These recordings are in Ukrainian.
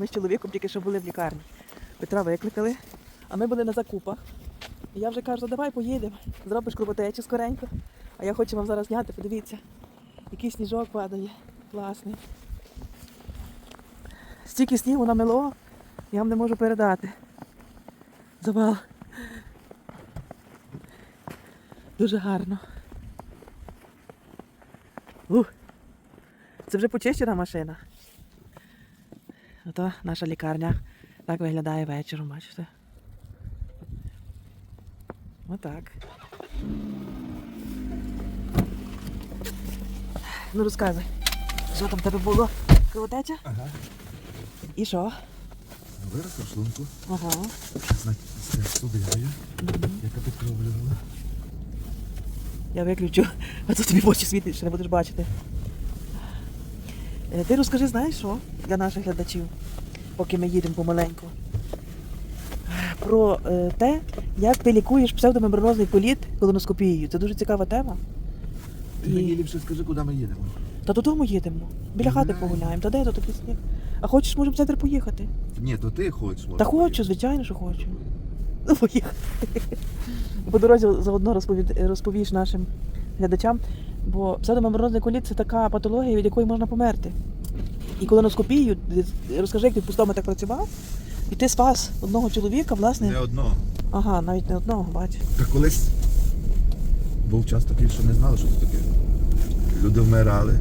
Ми з чоловіком тільки що були в лікарні. Петра викликали, а ми були на закупах. І я вже кажу, давай поїдемо, зробиш кровотечу скоренько. А я хочу вам зараз зняти, подивіться, який сніжок падає. Класний. Стільки снігу намело, я вам не можу передати. Завал. Дуже гарно. Ух. Це вже почищена машина. Ото наша лікарня так виглядає вечором, бачите? Отак. Ну розказуй, що там в тебе було? Кровотеча? Ага. І що? Виросла в шлунку. Ага. Судиною, яка підкровлювала. Я виключу, а то тобі в очі світить, що не будеш бачити. Е, Ти розкажи, знаєш що для наших глядачів, поки ми їдемо помаленьку. Про е, те, як ти лікуєш псевдомембранозний коліт колоноскопією. Це дуже цікава тема. Ти І- мені ліпше скажи, куди ми їдемо. Та додому їдемо. Біля хати погуляємо. Та де тут такий сніг? А хочеш, можемо в центр поїхати? Ні, то ти хочеш. Та хочу, поїхати. звичайно, що хочу. Ну, поїхали. По дорозі заодно розповіш нашим глядачам, бо псевдомембранозний коліт це така патологія, від якої можна померти. І колоноскопію, розкажи, як ти в пустому так працював, і ти спас одного чоловіка, власне. Не одно. Ага, навіть не одного, бач. Та колись був час такий, що не знали, що це таке. Люди вмирали,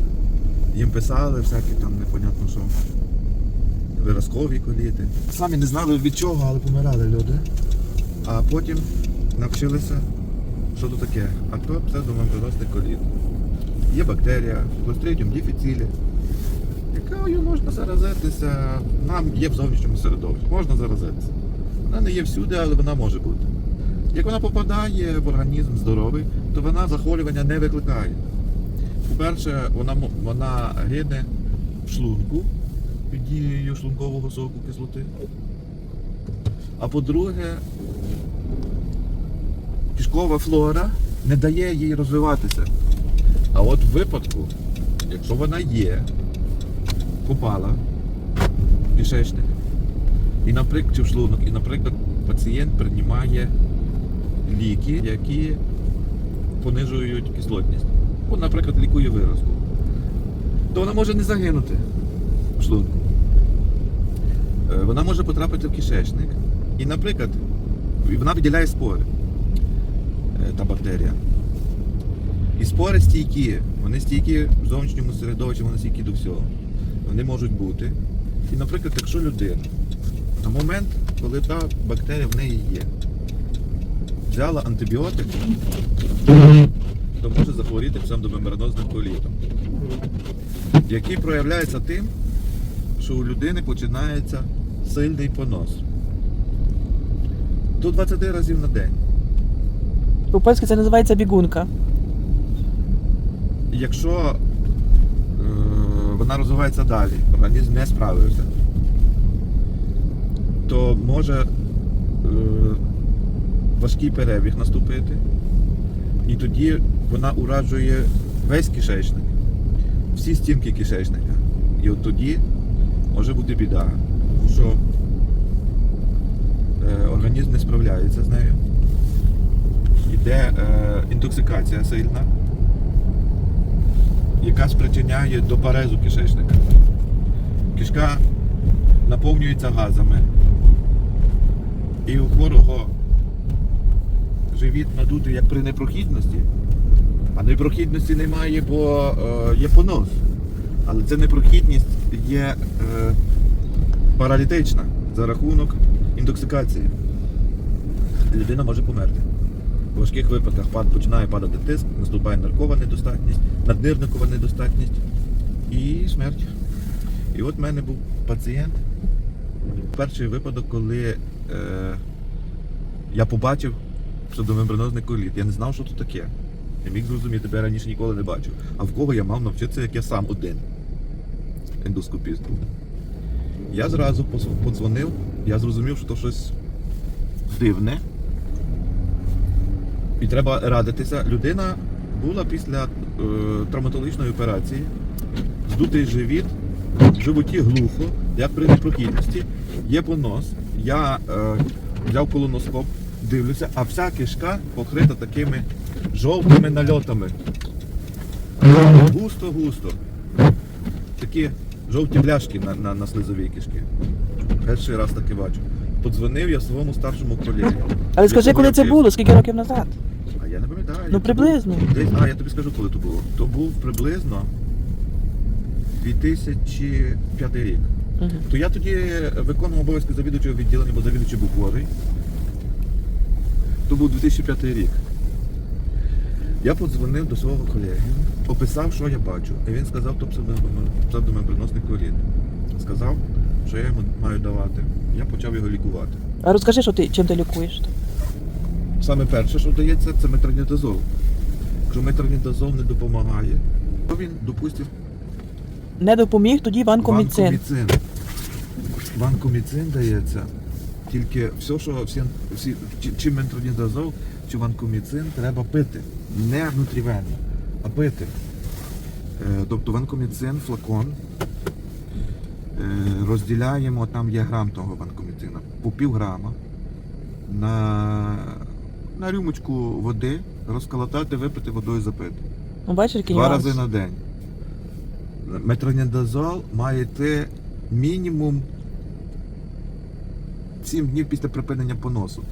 їм писали всякі там непонятно що. Виразкові коліти. Самі не знали від чого, але помирали люди. А потім навчилися, що то таке. А то псевдомембранозний коліт. Є бактерія, Clostridium difficile, якою можна заразитися. Нам є в зовнішньому середовищі. Можна заразитися. Вона не є всюди, але вона може бути. Як вона попадає в організм здоровий, то вона захворювання не викликає. По-перше, вона, вона гине в шлунку під дією шлункового соку кислоти. А по-друге, кишкова флора не дає їй розвиватися. А от в випадку, якщо вона є, попала в кишечник, і, наприклад, чи шлунок, і, наприклад, пацієнт приймає ліки, які понижують кислотність. От, наприклад, лікує виразку. То вона може не загинути в шлунку. Е, Вона може потрапити в кишечник. І, наприклад, вона виділяє спори, е, та бактерія. І спори стійкі, вони стійкі в зовнішньому середовищі, вони стійкі до всього. Вони можуть бути. І, наприклад, якщо людина на момент, коли та бактерія в неї є, взяла антибіотик, то може захворіти псевдомембранозним колітом, який проявляється тим, що у людини починається сильний понос. До 20 разів на день. По-польськи це називається бігунка. Якщо вона розвивається далі, організм не справився, то може е, важкий перебіг наступити, і тоді вона уражує весь кишечник, всі стінки кишечника. І от тоді може бути біда, тому що е, організм не справляється з нею. Іде е, інтоксикація сильна яка спричиняє до парезу кишечника. Кишка наповнюється газами. І у хворого живіт надутий як при непрохідності. А непрохідності немає, бо е, є понос. Але ця непрохідність є е, паралітична за рахунок інтоксикації. Людина може померти. У важких випадках пад, починає падати тиск, наступає наркова недостатність, наднирникова недостатність і смерть. І от в мене був пацієнт, перший випадок, коли е, я побачив псевдомембранозний коліт. Я не знав, що це таке. Не міг зрозуміти, я раніше ніколи не бачив. А в кого я мав навчитися, як я сам один. Ендоскопіст був. Я зразу подзвонив, я зрозумів, що то щось дивне. І треба радитися. Людина була після е, травматологічної операції, здутий живіт, в животі глухо, як при непрохідності, є понос. Я е, взяв колоноскоп, дивлюся, а вся кишка покрита такими жовтими нальотами. Густо-густо. Такі жовті бляшки на, на, на слизовій кишки. Перший раз таке бачу. Подзвонив я своєму старшому колегі. Але скажи, коли це було, скільки років назад? а я не пам'ятаю. Ну, приблизно. Десь, а, я тобі скажу, коли то було. То був приблизно 2005 рік. Угу. То я тоді виконував обов'язки завідувачого відділення, бо завідувачий був хворий. То був 2005 рік. Я подзвонив до свого колеги, описав, що я бачу. І він сказав, то псевдомен- псевдомембраносний корід. Сказав, що я йому маю давати. Я почав його лікувати. А розкажи, що ти чим ти лікуєш? Саме перше, що дається, це метронідазол. Якщо метронідазол не допомагає, то він, допустив, Не допоміг тоді ванкоміцин. ванкоміцин. Ванкоміцин дається. Тільки все, що всі, всі чи, чи метронідазол, чи ванкоміцин треба пити. Не внутрівенно, а пити. Е, тобто ванкоміцин, флакон. Е, розділяємо, там є грам того ванкоміцина, по пів грама на, на рюмочку води, розколотати, випити водою запити. Ну, бачиш, Два нюанс? рази на день. Метронідазол має йти мінімум 7 днів після припинення поносу.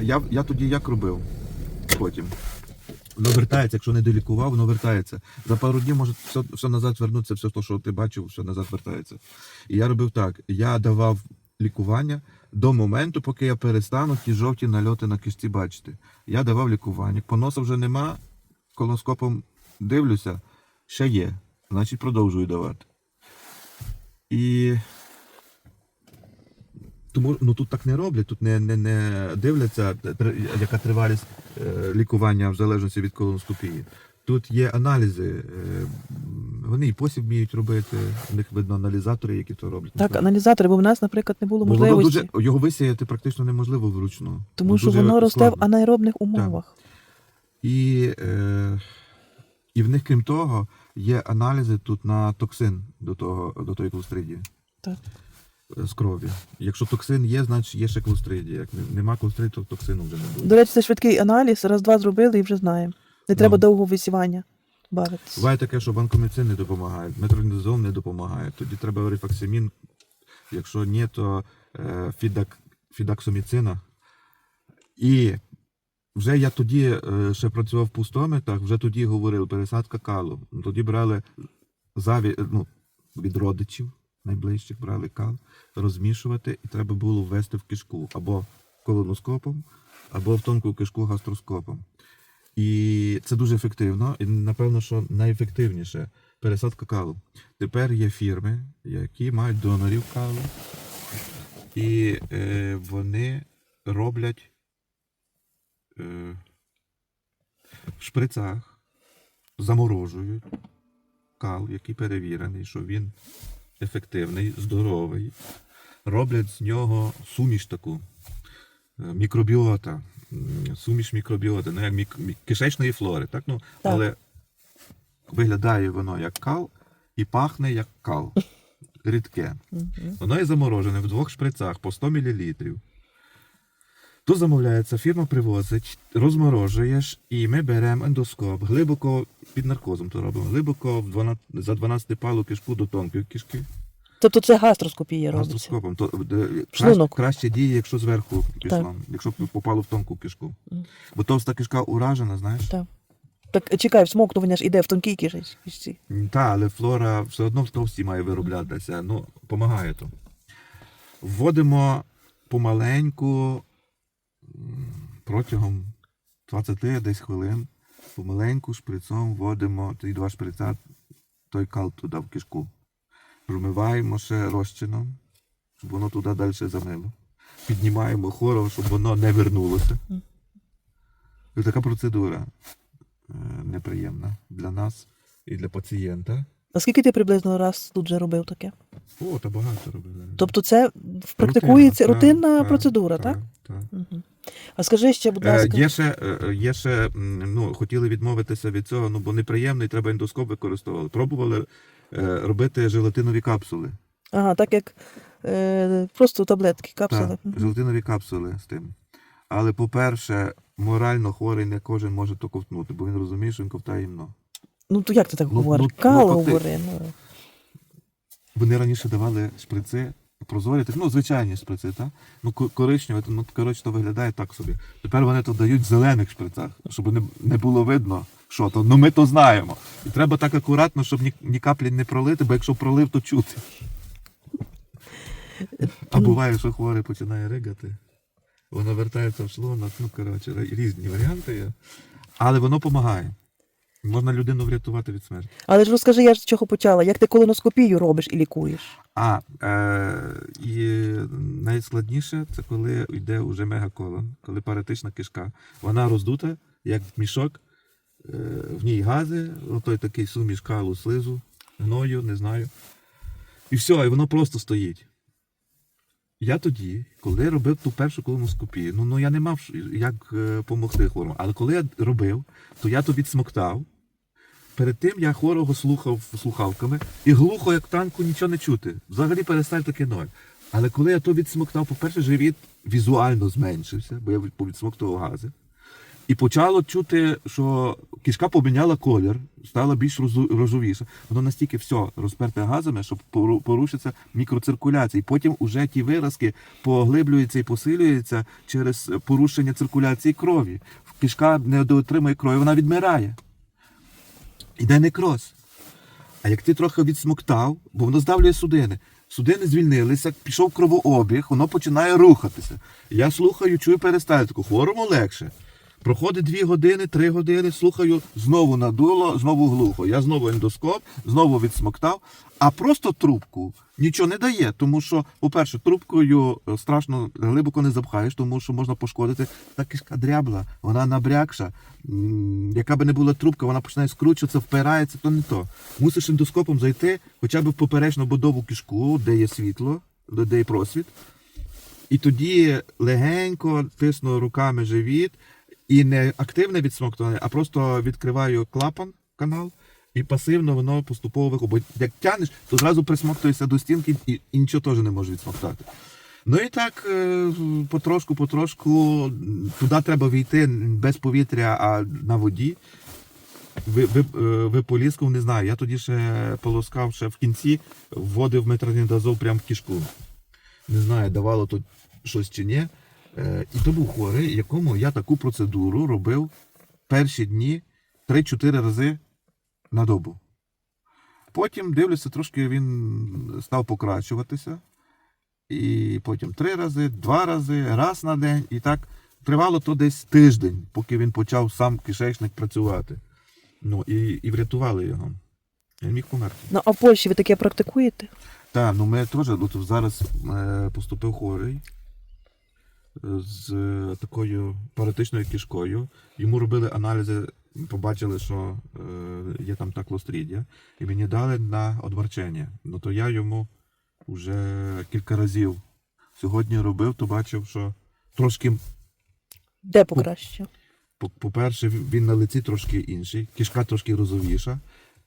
Я, я тоді як робив потім. Воно вертається, якщо не долікував, воно вертається. За пару днів може все, все назад вернутися, все, те, що ти бачив, все назад вертається. І я робив так: я давав лікування до моменту, поки я перестану ті жовті нальоти на кишці бачити. Я давав лікування. Поносу вже нема, колоскопом дивлюся, ще є. Значить, продовжую давати. І тому ну тут так не роблять, тут не, не, не дивляться, яка тривалість е, лікування в залежності від колоноскопії. Тут є аналізи. е, Вони і посіб вміють робити, у них видно аналізатори, які то роблять. Так, аналізатори, бо в нас, наприклад, не було Бо воно дуже його висіяти практично неможливо вручну. Тому Бо що воно росте в анаеробних умовах. І, е, і в них, крім того, є аналізи тут на токсин до того, до тої клостридії. Так. З крові. Якщо токсин є, значить є ще клостридія. Як нема клостридії, то токсину вже не буде. До речі, це швидкий аналіз, раз-два зробили і вже знаємо. Не треба Ну. довго висівання бавитися. Буває таке, що банкоміцин не допомагає, метронідазол не допомагає. Тоді треба рифаксимін. Якщо ні, то е, фідак, фідаксоміцина. І вже я тоді е, ще працював в пустометах, вже тоді говорили пересадка калу. Тоді брали заві, ну, від родичів найближчих брали кал, розмішувати, і треба було ввести в кишку або колоноскопом, або в тонку кишку гастроскопом. І це дуже ефективно, і напевно, що найефективніше пересадка калу. Тепер є фірми, які мають донорів калу, і е, вони роблять е, в шприцах, заморожують кал, який перевірений, що він ефективний, здоровий. Роблять з нього суміш таку, е, мікробіота, суміш мікробіоти, ну як мік, мік- кишечної флори, так? Ну, Так. але виглядає воно як кал і пахне як кал. Рідке. Воно є заморожене в двох шприцах по 100 мл. То замовляється, фірма привозить, розморожуєш, і ми беремо ендоскоп, глибоко під наркозом то робимо, глибоко в 12, за 12 палу кишку до тонкої кишки. Тобто це гастроскопія робиться. Гастроскопом. То, краще, краще діє, якщо зверху пішло, якщо б попало в тонку кишку. Бо товста кишка уражена, знаєш? Так. Так чекай, всмоктування ж іде в тонкій кишечці. Так, але флора все одно в товсті має вироблятися. Ну, допомагає то. Вводимо помаленьку протягом 20 десь хвилин. Помаленьку шприцом вводимо ті два шприца, той кал туди в кишку. Промиваємо ще розчином, щоб воно туди далі замило. Піднімаємо хором, щоб воно не вернулося. Така процедура е, неприємна для нас і для пацієнта. А скільки ти приблизно раз тут вже робив таке? О, та багато робили. Тобто це практикується рутинна так, процедура, так? так? Угу. А скажи ще, будь Е, ласка, Є ще, е, є ще, ну, хотіли відмовитися від цього, ну, бо неприємно і треба ендоскоп використовували. Пробували е, робити желатинові капсули. Ага, так як е, просто таблетки, капсули. Так, желатинові капсули з тим. Але, по-перше, морально хворий не кожен може то ковтнути, бо він розуміє, що він ковтає гімно. Ну то як ти так Ну, говориш? ну, Кало ну, то ти- говори. Ну. Вони раніше давали шприци прозорі, так, ну, звичайні шприци, так? Ну, ко- коричневі, то, ну, коротше, то виглядає так собі. Тепер вони то дають в зелених шприцах, щоб не, не було видно, що то. Ну ми то знаємо. І треба так акуратно, щоб ні, ні каплі не пролити, бо якщо пролив, то чути. А буває, що хворий починає ригати. Воно вертається в шлунок, ну коротше, різні варіанти є. Але воно допомагає. Можна людину врятувати від смерті. Але ж розкажи, я ж з чого почала, як ти колоноскопію робиш і лікуєш? А, е, і найскладніше це коли йде уже мегаколон, коли паратична кишка. Вона роздута, як мішок, е, в ній гази, отой такий суміш калу, слизу, гною, не знаю. І все, і воно просто стоїть. Я тоді, коли робив ту першу колоноскопію, ну, ну я не мав як допомогти хворому. Але коли я робив, то я то відсмоктав. Перед тим я хворого слухав слухавками і глухо, як танку, нічого не чути. Взагалі перестав таки ноль. Але коли я то відсмоктав, по-перше, живіт візуально зменшився, бо я від- повідсмоктував гази. І почало чути, що кишка поміняла колір, стала більш розовіша. Воно настільки все розперте газами, що порушиться мікроциркуляція. І потім уже ті виразки поглиблюються і посилюються через порушення циркуляції крові. Кишка не отримує крові, вона відмирає. Іде некроз. А як ти трохи відсмоктав, бо воно здавлює судини. Судини звільнилися, пішов кровообіг, воно починає рухатися. Я слухаю, чую перистальтику, хворому легше. Проходить дві години, три години, слухаю, знову надуло, знову глухо. Я знову ендоскоп, знову відсмоктав, а просто трубку нічого не дає, тому що, по-перше, трубкою е, страшно глибоко не запхаєш, тому що можна пошкодити. Та кишка дрябла, вона набрякша. Яка би не була трубка, вона починає скручуватися, впирається, то не то. Мусиш ендоскопом зайти хоча б в поперечну бодову кишку, де є світло, де є просвіт. І тоді легенько тисну руками живіт і не активне відсмоктування, а просто відкриваю клапан, канал, і пасивно воно поступово виходить. Як тянеш, то зразу присмоктуєшся до стінки і, і нічого теж не може відсмоктати. Ну і так е, потрошку, потрошку туди треба війти без повітря, а на воді. Ви, ви, е, ви поліскав, не знаю. Я тоді ще полоскав ще в кінці, вводив метронідазол прямо в кишку. Не знаю, давало тут щось чи ні. Е, І то був хворий, якому я таку процедуру робив перші дні 3-4 рази на добу. Потім дивлюся, трошки він став покращуватися. І потім три рази, два рази, раз на день. І так тривало то десь тиждень, поки він почав сам кишечник працювати. Ну і, і врятували його. Він міг померти. Ну, а в Польщі ви таке практикуєте? Так, ну ми теж от зараз е, поступив хворий з такою паратичною кишкою. Йому робили аналізи, побачили, що е, є там та клострідія, і мені дали на одварчення. Ну то я йому вже кілька разів сьогодні робив, то бачив, що трошки, Де покраще? по- по-перше, він на лиці трошки інший, кишка трошки розовіша,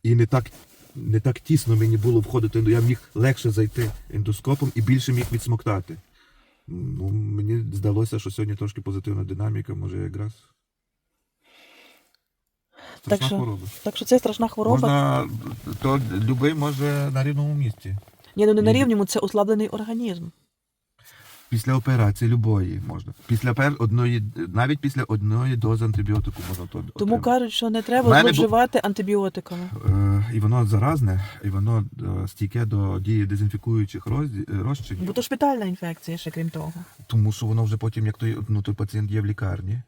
і не так. Не так тісно мені було входити, ну я міг легше зайти ендоскопом і більше міг відсмоктати. Ну, мені здалося, що сьогодні трошки позитивна динаміка, може якраз. Страшна Так що- хвороба. Так що це страшна хвороба. Можна, то любий може на рівному місці. Ні, ну не на рівному, це ослаблений організм. Після операції любої можна. Після пер... одної, навіть після одної дози антибіотику можна то Тому отримати. кажуть, що не треба мене бу- зловживати антибіотиками. Е, і воно заразне, і воно е, стійке до дії дезінфікуючих розчинів. Бо то шпитальна інфекція ще крім того. Тому що воно вже потім, як той, ну, той пацієнт є в лікарні,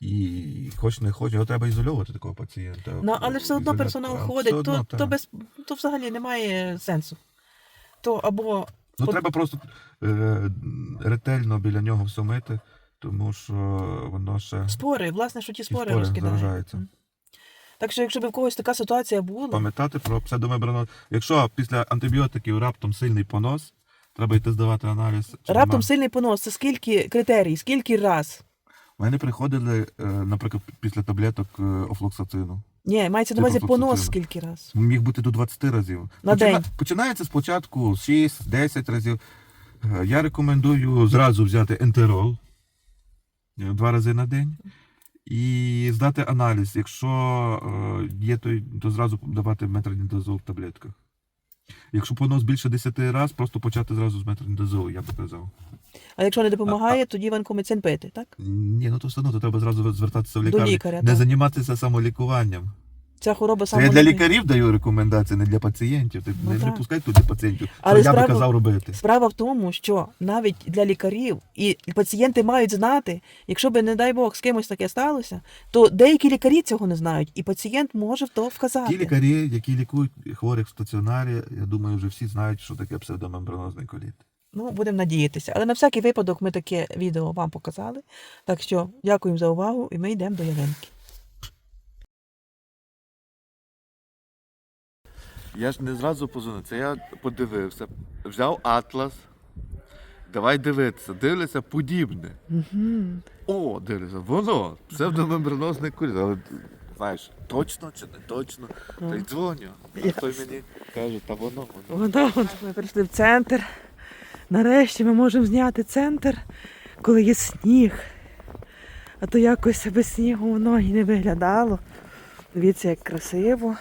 і хоч не хоч, його треба ізольовувати такого пацієнта. Ну, але все одно персонал ходить, все то, одно, то, так. без, то взагалі немає сенсу. То або Ну От- треба просто е, ретельно біля нього все мити, тому що воно ще спори, власне, що ті спори, спори розкидають. Так що, якщо б в когось така ситуація була, пам'ятати про псевдомембраноз. Якщо після антибіотиків раптом сильний понос, треба йти здавати аналіз. раптом нема. сильний понос, це скільки критерій, скільки раз. У мене приходили, е, наприклад, після таблеток е, офлоксацину. Ні, мається на Типу увазі понос скільки раз. Міг бути до 20 разів. На день. Починається спочатку 6-10 разів. Е, Я рекомендую зразу взяти ентерол е, два рази на день і здати аналіз. Якщо е, є, то, то зразу давати метронідазол в таблетках. Якщо понос більше 10 разів, просто почати зразу з метронідозолу, я би казав. А якщо не допомагає, тоді ванкомицин пити, так? Ні, ну то все одно то треба зразу звертатися в лікарню. лікаря, не так. займатися самолікуванням. Ця хвороба Це я саме для лікарів даю рекомендації, не для пацієнтів. Ти Ну, не, не пускай туди пацієнтів. Але що я би казав робити. Справа в тому, що навіть для лікарів і пацієнти мають знати, якщо би, не дай Бог, з кимось таке сталося, то деякі лікарі цього не знають, і пацієнт може в то вказати. Ті лікарі, які лікують хворих в стаціонарі, я думаю, вже всі знають, що таке псевдомембранозний коліт. Ну, будемо надіятися. Але на всякий випадок ми таке відео вам показали. Так що дякуємо за увагу, і ми йдемо до Ялинки. Я ж не зразу позвонив, це я подивився, взяв атлас. Давай дивитися, дивлюся подібне. О, дивлюся, воно, псевдомембранозний коліт. Але знаєш, точно чи не точно? Та й дзвоню. А той мені каже, та воно, воно. Воно, от ми прийшли в центр. Нарешті ми можемо зняти центр, коли є сніг. А то якось без снігу воно і не виглядало. Дивіться, як красиво.